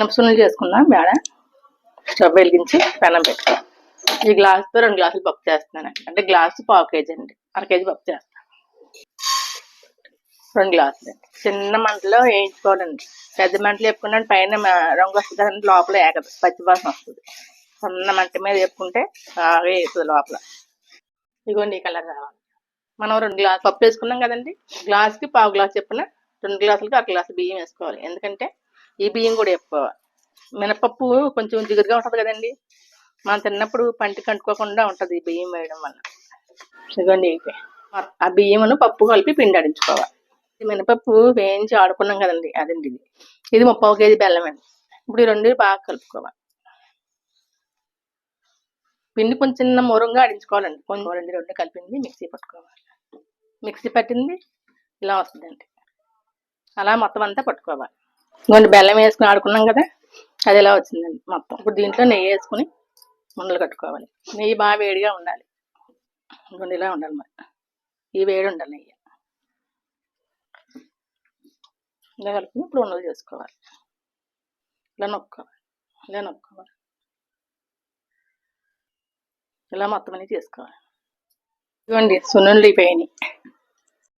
మినపసున్నులు చేసుకుందాం మేడ స్టవ్ వెలిగించి పెనం పెట్టుకో. ఈ గ్లాసుతో రెండు గ్లాసులు పప్పు చేస్తున్నాను అంటే గ్లాసు పావు కేజీ అండి. అర కేజీ పప్పు చేస్తాను రెండు గ్లాసులు. చిన్న మంటలో వేయించుకోవాలండి. పెద్ద మంటలు వేపుకున్నా పైన రంగు వస్తుంది లోపల ఏకదు పచ్చివాసన వస్తుంది. సన్న మంట మీద వేపుకుంటే బాగా వేస్తుంది లోపల. ఇదిగోండి ఈ కలర్ రావాలి. మనం రెండు గ్లాస్ పప్పు వేసుకున్నాం కదండి. గ్లాస్కి పావు గ్లాస్ చెప్పిన రెండు గ్లాసులకి అర గ్లాసు బియ్యం వేసుకోవాలి. ఎందుకంటే ఈ బియ్యం కూడా ఎక్కువ మినపప్పు కొంచెం జిగురుగా ఉంటుంది కదండి. మనం తిన్నప్పుడు పంటి కంటుకోకుండా ఉంటుంది ఈ బియ్యం వేయడం వల్ల. ఇదిగోండి ఆ బియ్యమును పప్పు కలిపి పిండి ఆడించుకోవాలి మినపప్పు వేయించి ఆడుకున్నాం కదండి అదండి ఇది. ఇది ముప్పావు కేజీ బెల్లం అండి. ఇప్పుడు ఈ రెండు బాగా కలుపుకోవాలి పిండి కొంచెం చిన్న మురంగా ఆడించుకోవాలండి. కొంచెం రెండు రెండు కలిపింది మిక్సీ పట్టుకోవాలి. మిక్సీ పట్టింది ఇలా వస్తుందండి. అలా మొత్తం అంతా పట్టుకోవాలి. ఇంకొంచెం బెల్లం వేసుకుని ఆడుకున్నాం కదా అది ఇలా వచ్చిందండి మొత్తం. ఇప్పుడు దీంట్లో నెయ్యి వేసుకుని ఉండలు కట్టుకోవాలి. నెయ్యి బాగా వేడిగా ఉండాలి. ఇదిగోండి ఇలా ఉండాలి మరి. ఈ వేడి ఉండాలి నెయ్యి. ఇలా కలుపుకుని ఇప్పుడు ఉండలు చేసుకోవాలి. ఇలా నొక్కోవాలి. ఇలా నొక్కోవాలి. ఇలా మొత్తం అనేది చేసుకోవాలి. ఇదిగోండి సున్నుండి పోయినాయి